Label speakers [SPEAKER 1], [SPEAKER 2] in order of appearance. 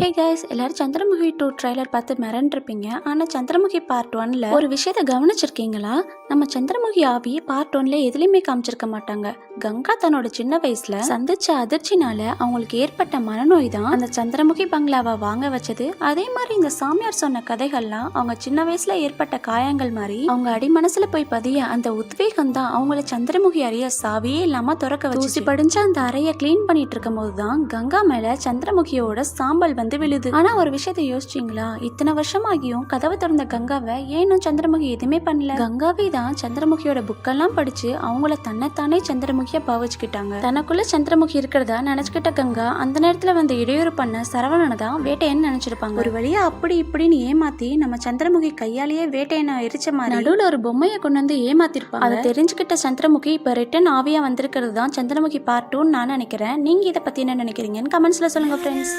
[SPEAKER 1] Hey guys எல்லாரும் Chandramukhi two trailer பார்த்து மிரண்டிருப்பீங்க. ஆனால் சந்திரமுகி பார்ட் ஒன்ல ஒரு விஷயத்த கவனிச்சிருக்கீங்களா? நம்ம சந்திரமுகி ஆவி பார்ட் ஒன்ல எதுலையுமே காமிச்சிருக்க மாட்டாங்க. கங்கா தன்னோட சின்ன வயசுல சந்திச்ச அதிர்ச்சினால அவங்களுக்கு ஏற்பட்ட மனநோய் தான் அந்த சந்திரமுகி பங்களாவை வாங்க வச்சது. அதே மாதிரி இந்த சாமியார் சொன்ன கதைகள்லாம் அவங்க சின்ன வயசுல ஏற்பட்ட காயங்கள் மாதிரி அவங்க அடிமனசுல போய் பதிய அந்த உத்வேகம் தான் அவங்கள சந்திரமுகி அறிய சாவியே இல்லாம திறக்க வச்சு படிஞ்ச அந்த அறைய கிளீன் பண்ணிட்டு இருக்கும் போது தான் கங்கா மேல சந்திரமுகியோட சாம்பல் வந்து விழுது. ஆனா ஒரு விஷயத்தை யோசிச்சீங்களா? இத்தனை வருஷமாகியும் கதவை திறந்த கங்காவை ஏனும் சந்திரமுகி எதுவுமே பண்ணல? கங்காவே தான் சந்திரமுகியோட புக்கெல்லாம் படிச்சு அவங்கள தன்னைத்தானே சந்திரமுகியா பாவிச்சுக்கிட்டாங்க. தனக்குள்ள சந்திரமுகி இருக்கிறதா நினைச்சுக்கிட்ட கங்கா அந்த நேரத்துல வந்து இடையூறு பண்ண சரவணனை தான் வேட்டையன்னு நினைச்சிருப்பாங்க. ஒரு வழியா அப்படி இப்படின்னு ஏமாத்தி நம்ம சந்திரமுகி கையாலேயே வேட்டையனை எரிச்ச மாதிரி நடுவுல ஒரு பொம்மையை கொண்டு வந்து ஏமாத்திருப்பாங்க. அதை தெரிஞ்சுக்கிட்ட சந்திரமுகி இப்ப ரிட்டன் ஆவியா வந்திருக்கிறது தான் சந்திரமுகி பார்ட் டூன்னு நான் நினைக்கிறேன். நீங்க இதை பத்தி என்ன நினைக்கிறீங்கன்னு கமெண்ட்ஸ்ல சொல்லுங்க ஃப்ரெண்ட்ஸ்